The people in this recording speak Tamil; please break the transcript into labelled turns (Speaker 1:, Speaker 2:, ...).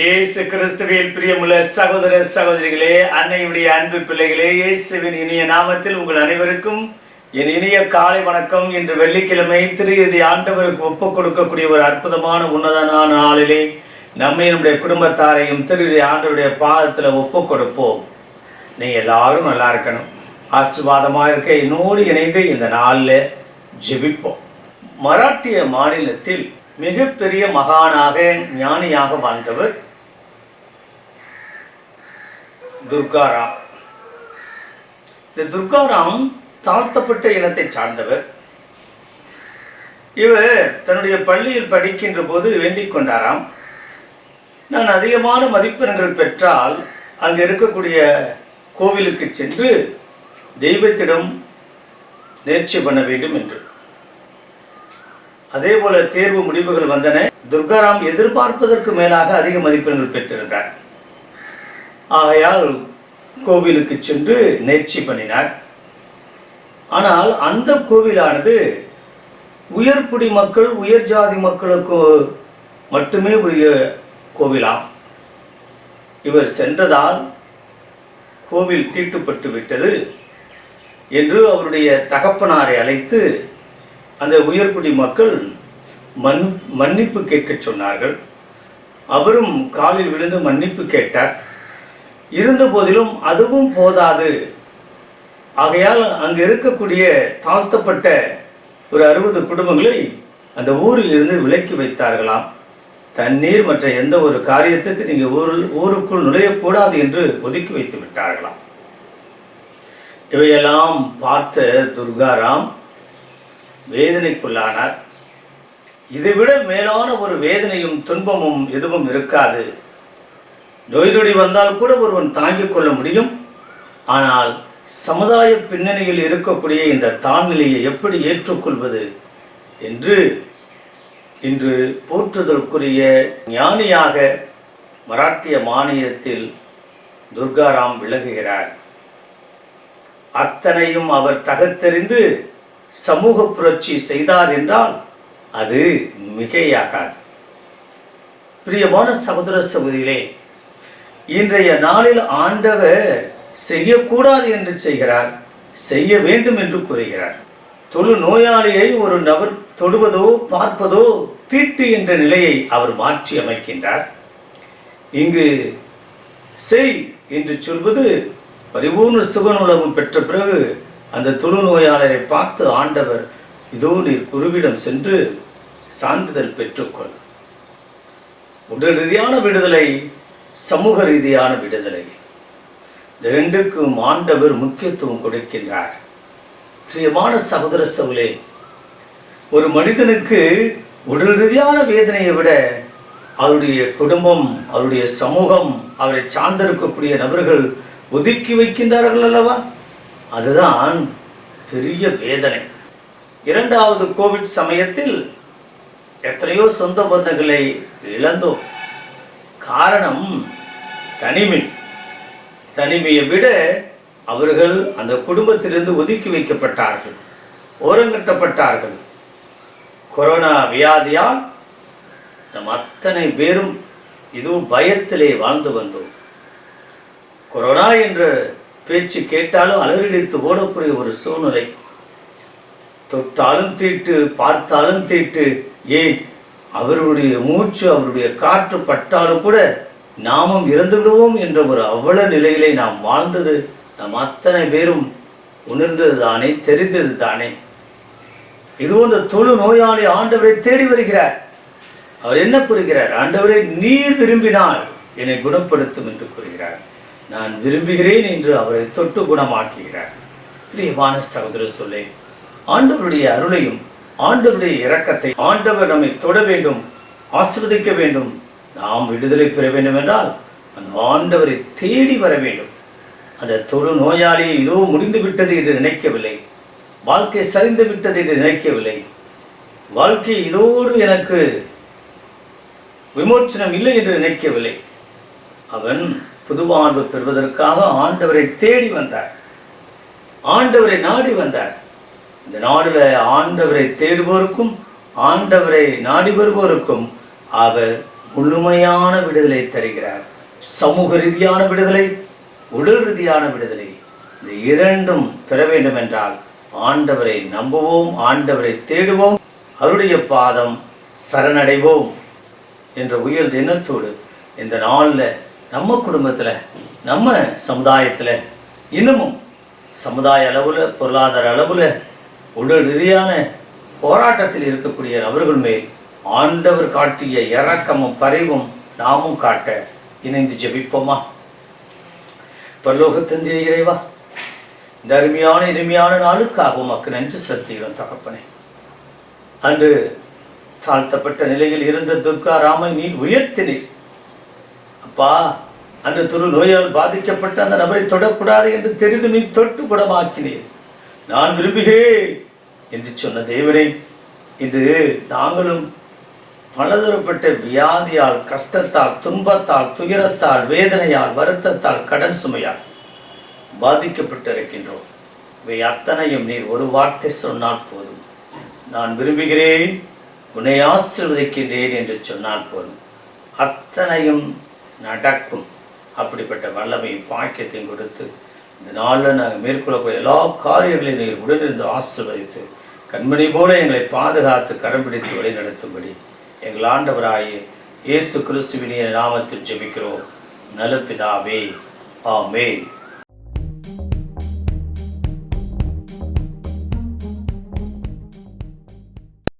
Speaker 1: இயேசு கிறிஸ்துவில் பிரியமுள்ள சகோதர சகோதரிகளே அன்னையுடைய அன்பு பிள்ளைகளே இயேசுவின் இனிய நாமத்தில் உங்கள் அனைவருக்கும் என் இனிய காலை வணக்கம். இன்று வெள்ளிக்கிழமை திரு ஆண்டவருக்கு ஒப்புக் கொடுக்கக்கூடிய ஒரு அற்புதமான உன்னதமான நாளிலே நம்மை நம்முடைய குடும்பத்தாரையும் திரு ஆண்டவருடைய பாதத்தில் ஒப்புக் கொடுப்போம். நீங்க எல்லாரும் நல்லா இருக்கணும். ஆசிர்வாதமாக இருக்க என்னோடு இணைந்து இந்த நாளில் ஜெபிப்போம். மராட்டிய மாநிலத்தில் மிகப்பெரிய மகானாக ஞானியாக வாழ்ந்தவர் துர்காராம். இந்த துர்காராம் தாழ்த்தப்பட்ட இனத்தை சார்ந்தவர். இவர் தன்னுடைய பள்ளியில் படிக்கின்ற போது வேண்டிக் கொண்டாராம். நான் அதிகமான மதிப்பெண்கள் பெற்றால் அங்கு இருக்கக்கூடிய கோவிலுக்கு சென்று தெய்வத்திடம் நேர்ச்சி பண்ண வேண்டும் என்று. அதே போல தேர்வு முடிவுகள் வந்தன. துர்காராம் எதிர்பார்ப்பதற்கு மேலாக அதிக மதிப்பெண்கள் பெற்றிருந்தார். ஆகையால் கோவிலுக்கு சென்று நேர்ச்சி பண்ணினார். ஆனால் அந்த கோவிலானது உயர்குடி மக்கள் உயர் ஜாதி மக்களுக்கு மட்டுமே உரிய கோவிலாம். இவர் சென்றதால் கோவில் தீட்டுப்பட்டு விட்டது என்று அவருடைய தகப்பனாரை அழைத்து அந்த உயர்குடி மக்கள் மன் மன்னிப்பு கேட்கச் சொன்னார்கள். அவரும் காலில் விழுந்து மன்னிப்பு கேட்டார். இருந்த போதிலும் அதுவும் போதாது. ஆகையால் அங்கு இருக்கக்கூடிய தாழ்த்தப்பட்ட ஒரு அறுபது குடும்பங்களை அந்த ஊரில் இருந்து விலக்கி வைத்தார்களாம். தண்ணீர் மற்ற எந்த ஒரு காரியத்துக்கு நீங்கள் ஊரில் ஊருக்குள் நுழையக்கூடாது என்று ஒதுக்கி வைத்து விட்டார்களாம். இவையெல்லாம் பார்த்த துர்காராம் வேதனைக்குள்ளானார். இதைவிட மேலான ஒரு வேதனையும் துன்பமும் எதுவும் இருக்காது. நோய் நொடி வந்தால் கூட ஒருவன் தாங்கிக் கொள்ள முடியும். ஆனால் சமுதாய பின்னணியில் இருக்கக்கூடிய இந்த தாழ்நிலையை எப்படி ஏற்றுக்கொள்வது என்று இன்று போற்றுதலுக்குரிய ஞானியாக மராட்டிய மாநிலத்தில் துர்காராம் விளங்குகிறார் அத்தனையும் அவர் தகத்தெறிந்து சமூக புரட்சி செய்தார் என்றால் அது மிகையாகாது. பிரியமான சகோதர சகோதரிகளே இன்றைய நாளில் ஆண்டவர் செய்யக்கூடாது என்று செய்கிறார் செய்ய வேண்டும் என்று கூறுகிறார். தொழு நோயாளியை ஒரு நபர் தொடுவதோ பார்ப்பதோ தீட்டு என்ற நிலையை அவர் மாற்றி அமைக்கின்றார். இங்கு செய் என்று சொல்வது பரிபூர்ண சுகநூலகம் பெற்ற பிறகு அந்த தொழுநோயாளரை பார்த்து ஆண்டவர் இதோ நீர் குருவிடம் சென்று சான்றிதழ் பெற்றுக்கொள். உடல் ரீதியான விடுதலை சமூக ரீதியான விடுதலை. இந்த ரெண்டுக்கும் ஆண்டவர் முக்கியத்துவம் கொடுக்கின்றார். பிரியமான சகோதர சவுலே ஒரு மனிதனுக்கு உடல் ரீதியான வேதனையை விட அவருடைய குடும்பம் அவருடைய சமூகம் அவரை சார்ந்திருக்கக்கூடிய நபர்கள் ஒதுக்கி வைக்கின்றார்கள் அல்லவா? அதுதான் பெரிய வேதனை. இரண்டாவது கோவிட் சமயத்தில் எத்தனையோ சொந்த பந்தங்களை இழந்தோம். காரணம் தனிமை. தனிமையை விட அவர்கள் அந்த குடும்பத்திலிருந்து ஒதுக்கி வைக்கப்பட்டார்கள் ஓரங்கட்டப்பட்டார்கள். கொரோனா வியாதியால் நம் அத்தனை பேரும் இதுவும் பயத்திலே வாழ்ந்து வந்தோம். கொரோனா என்ற பேச்சு கேட்டாலும் அலறிடித்து ஓடக்கூடிய ஒரு சூழ்நிலை. தொட்டாலும் தீட்டு பார்த்தாலும் தீட்டு ஏன் அவருடைய மூச்சு அவருடைய காற்று பட்டாலும் கூட நாமும் இறந்து விடுவோம் என்ற ஒரு அவ்வளவு நிலையிலே நாம் வாழ்ந்தது நாம் அத்தனை பேரும் உணர்ந்தது தானே தெரிந்தது தானே. இது இந்த தொழு நோயாளி ஆண்டவரை தேடி வருகிறார். அவர் என்ன கூறுகிறார்? ஆண்டவரை நீர் விரும்பினால் என்னை குணப்படுத்தும் என்று கூறுகிறார். நான் விரும்புகிறேன் என்று அவரை தொட்டு குணமாக்குகிறார். பிரியமான சகோதர சொல்லே ஆண்டவருடைய அருளையும் ஆண்டவருடைய இரக்கத்தை ஆண்டவர் நம்மை தொட வேண்டும் ஆசிர்வதிக்க வேண்டும். நாம் விடுதலை பெற வேண்டும் என்றால் அந்த ஆண்டவரை தேடி வர வேண்டும். அந்த தொழு நோயாளி இதோ முடிந்து விட்டது என்று நினைக்கவில்லை. வாழ்க்கை சரிந்து விட்டது என்று நினைக்கவில்லை. வாழ்க்கை இதோடு எனக்கு விமோச்சனம் இல்லை என்று நினைக்கவில்லை. அவன் புதுவாழ்வு பெறுவதற்காக ஆண்டவரை தேடி வந்தார். ஆண்டவரை நாடி வந்தார். இந்த நாடுல ஆண்டவரை தேடுவோருக்கும் ஆண்டவரை நாடி வருவோருக்கும் அவர் முழுமையான விடுதலை தருகிறார். சமூக ரீதியான விடுதலை உடல் ரீதியான விடுதலை. இந்த இரண்டும் பெற வேண்டும் என்றால் ஆண்டவரை நம்புவோம் ஆண்டவரை தேடுவோம் அவருடைய பாதம் சரணடைவோம் என்ற உயர்ந்த எண்ணத்தோடு இந்த நாளில் நம்ம குடும்பத்தில் நம்ம சமுதாயத்தில் இன்னமும் சமுதாய அளவில் பொருளாதார அளவில் உடல் ரீதியான போராட்டத்தில் இருக்கக்கூடிய நபர்கள் மேல் ஆண்டவர் காட்டிய இரக்கமும் பரிவும் நாமும் காட்ட இணைந்து ஜெபிப்போமா? பரலோகத்தந்தைய இறைவா இந்த அருமையான இனிமையான நாளுக்காக உமக்கு நன்றி செலுத்துகிறோம் தகப்பனே. அன்று தாழ்த்தப்பட்ட நிலையில் இருந்த துர்கா ராமை நீ உயர்த்தினீர் அப்பா அன்று துரு நோயால் பாதிக்கப்பட்ட அந்த நபரை தொடக்கூடாது என்று தெரிந்து நீ தொட்டு குணமாக்கினீர் நான் விரும்புகிறேன் என்று சொன்ன தேவனை இன்று நாங்களும் பலதரப்பட்ட வியாதியால் கஷ்டத்தால் துன்பத்தால் துயரத்தால் வேதனையால் வருத்தத்தால் கடன் சுமையால் பாதிக்கப்பட்டிருக்கின்றோம். இவை அத்தனையும் நீர் ஒரு வார்த்தை சொன்னால் போதும். நான் விரும்புகிறேன் உன்னை ஆசிர்வதிக்கின்றேன் என்று சொன்னால் போதும். அத்தனையும் நடக்கும். அப்படிப்பட்ட வல்லமையும் பாக்கியத்தையும் கொடுத்து இந்த நாளில் நாங்கள் மேற்கொள்ளக்கூடிய எல்லா காரியங்களையும் நீங்கள் உடனிருந்து ஆசிர்வதித்து கண்மணி போல எங்களை பாதுகாத்து கரம் பிடித்து வழிநடத்தும்படி எங்கள் ஆண்டவராகிய இயேசு கிறிஸ்துவினிய நாமத்தில் ஜெபிக்கிறோம். நல்ல பிதாவே ஆமே